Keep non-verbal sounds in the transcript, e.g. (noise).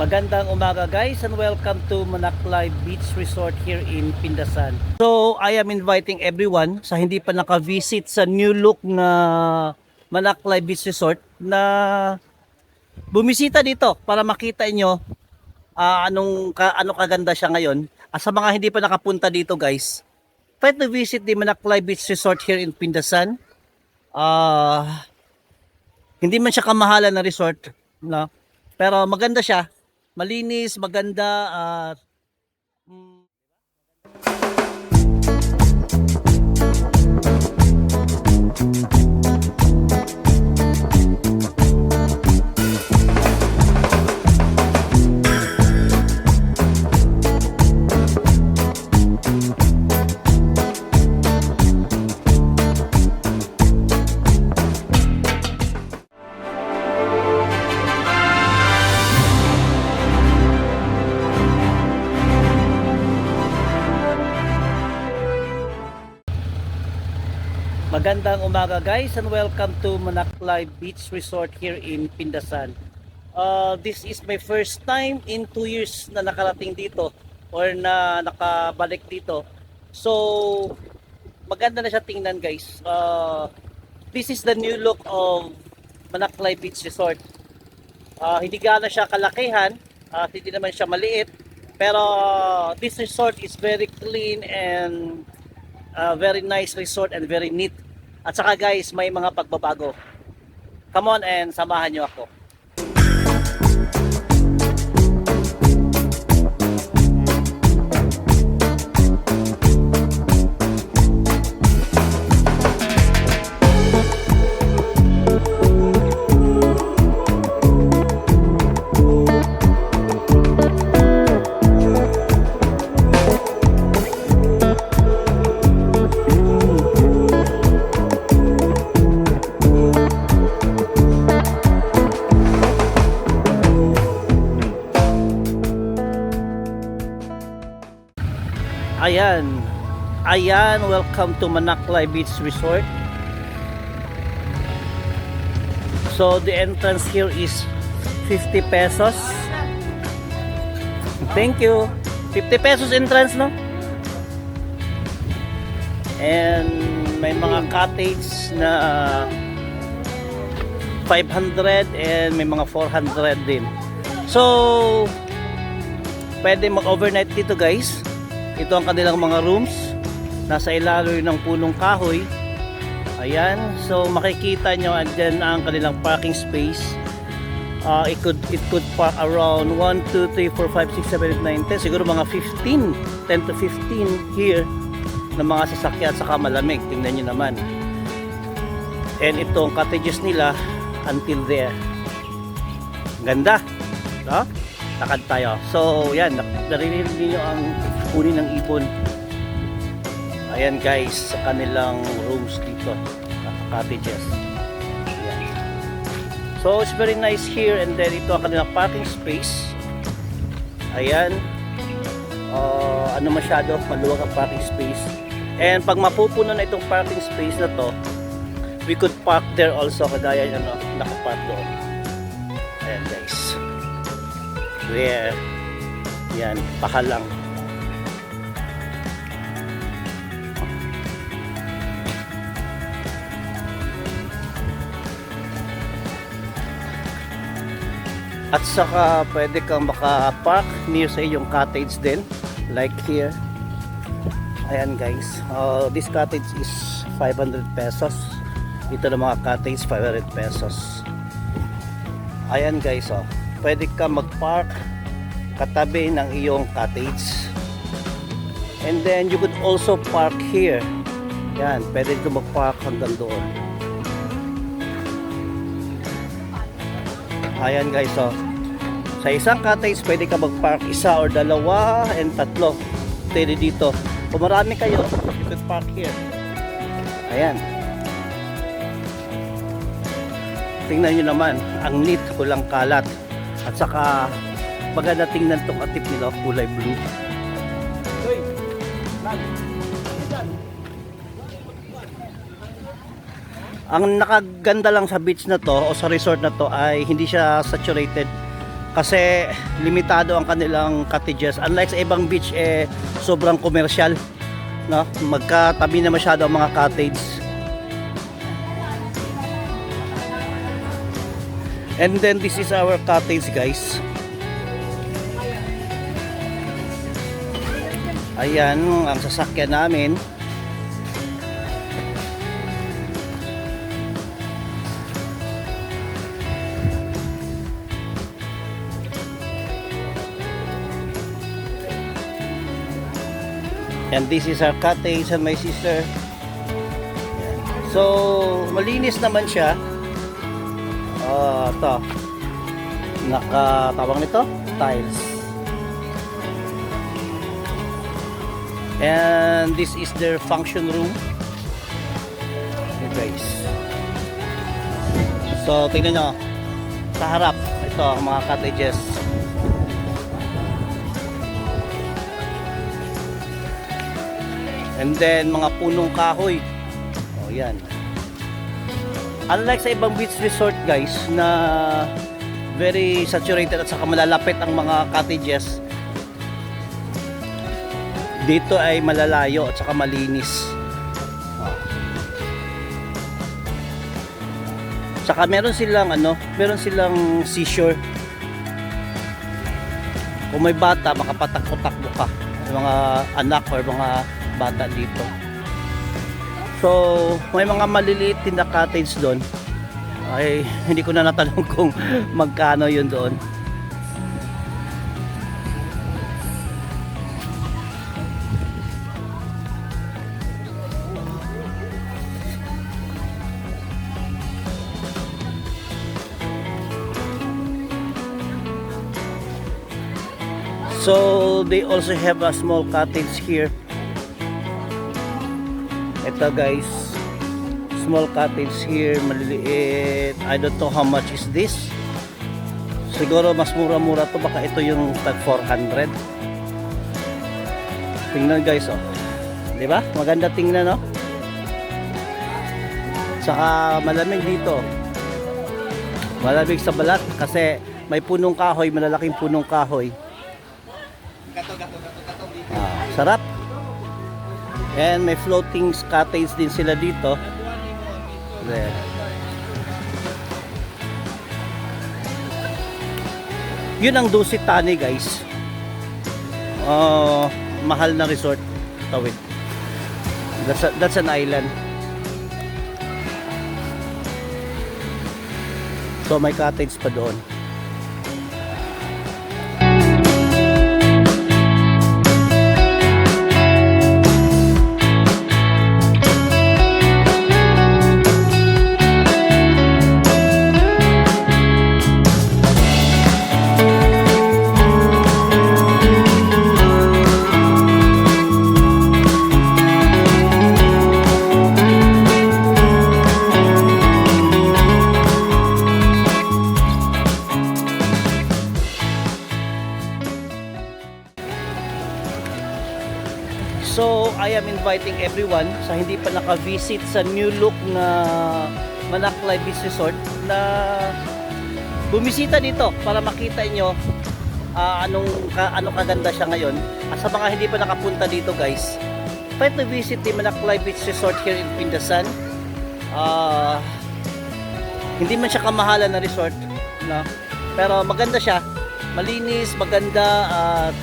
Magandang umaga guys and welcome to Manaklay Beach Resort here in Pindasan. So I am inviting everyone sa hindi pa naka-visit sa new look na Manaklay Beach Resort na bumisita dito para makita inyo ah, anong ka, ano kaganda siya ngayon. Ah, sa mga hindi pa nakapunta dito guys, try to visit the Manaklay Beach Resort here in Pindasan. Ah, hindi man siya kamahalan na resort, no? Pero maganda siya. Malinis, maganda at Magandang umaga guys and welcome to Manaklay Beach Resort here in Pindasan. Uh, this is my first time in 2 years na nakarating dito or na nakabalik dito. So maganda na siya tingnan guys. Uh, this is the new look of Manaklay Beach Resort. Uh, hindi gaano siya kalakihan at hindi naman siya maliit. Pero this resort is very clean and uh, very nice resort and very neat. At saka guys, may mga pagbabago. Come on and samahan nyo ako. Ayan, welcome to Manaklay Beach Resort. So the entrance here is 50 pesos. Thank you. 50 pesos entrance, no? And may mga cottage na 500 and may mga 400 din. So, pwede mag-overnight dito guys. Ito ang kanilang mga rooms. Nasa ilalim ng punong kahoy. Ayan. So makikita nyo andyan ang kanilang parking space. Uh, it could it could park around 1, 2, 3, 4, 5, 6, 7, 8, 9, 10. Siguro mga 15. 10 to 15 here ng mga sasakyan saka malamig. Tingnan nyo naman. And itong cottages nila until there. Ganda. No? Lakad tayo. So, yan. Narinig niyo ang kunin ng ibon. Ayan guys, sa kanilang rooms dito. Cottages. Ayan. So, it's very nice here. And then, ito ang kanilang parking space. Ayan. Uh, ano masyado, maluwag ang parking space. And pag mapupuno na itong parking space na to, we could park there also kagaya ano, nakapark doon. Ayan guys. There. Yan, pahalang. At saka pwede kang maka-park near sa iyong cottage din. Like here. Ayan guys. Uh, this cottage is 500 pesos. Ito na mga cottage 500 pesos. Ayan guys oh. Pwede ka mag-park katabi ng iyong cottage. And then you could also park here. Yan, pwede ka mag-park hanggang doon. Ayan guys, oh. Sa isang cottage, pwede ka mag-park isa or dalawa and tatlo. Pwede dito. Kung marami kayo, you could park here. Ayan. Tingnan nyo naman, ang neat, kulang kalat. At saka, maganda tingnan tong atip nila, kulay blue. Ang nakaganda lang sa beach na to o sa resort na to ay hindi siya saturated kasi limitado ang kanilang cottages. Unlike sa ibang beach eh sobrang commercial no? Magkatabi na masyado ang mga cottage. And then this is our cottage guys. Ayan ang sasakyan namin And this is our cottage and my sister. So, malinis naman siya. Ah, to. Nakatawag nito, tiles. And this is their function room. Okay, guys. So, tingnan nyo. Sa harap, ito ang mga cottages. And then mga punong kahoy. Oh, yan. Unlike sa ibang beach resort guys na very saturated at saka malalapit ang mga cottages. Dito ay malalayo at saka malinis. Saka meron silang ano, meron silang seashore. Kung may bata, makapatakbo-takbo ka. Mga anak or mga bata dito. So, may mga maliliit din na cottage doon. Ay, (laughs) hindi ko na natanong kung (laughs) magkano yun doon. So, they also have a small cottage here. Ito guys, small cottage here, maliliit. I don't know how much is this. Siguro mas mura-mura to, baka ito yung tag 400. Tingnan guys, oh. 'Di ba? Maganda tingnan, no? Saka malamig dito. Malamig sa balat kasi may punong kahoy, malalaking punong kahoy. Ah, sarap. And may floating cottage din sila dito. There. Yun ang Dusitani guys. Uh, mahal na resort. Tawid. That's, a, that's an island. So may cottage pa doon. So, I am inviting everyone sa hindi pa naka-visit sa new look na Manaklay Beach Resort na bumisita dito para makita nyo ah, anong ka, ano kaganda siya ngayon. At sa mga hindi pa nakapunta dito guys, try to visit the Manaklay Beach Resort here in Pindasan. Ah, hindi man siya kamahalan na resort, no? Pero maganda siya, malinis, maganda at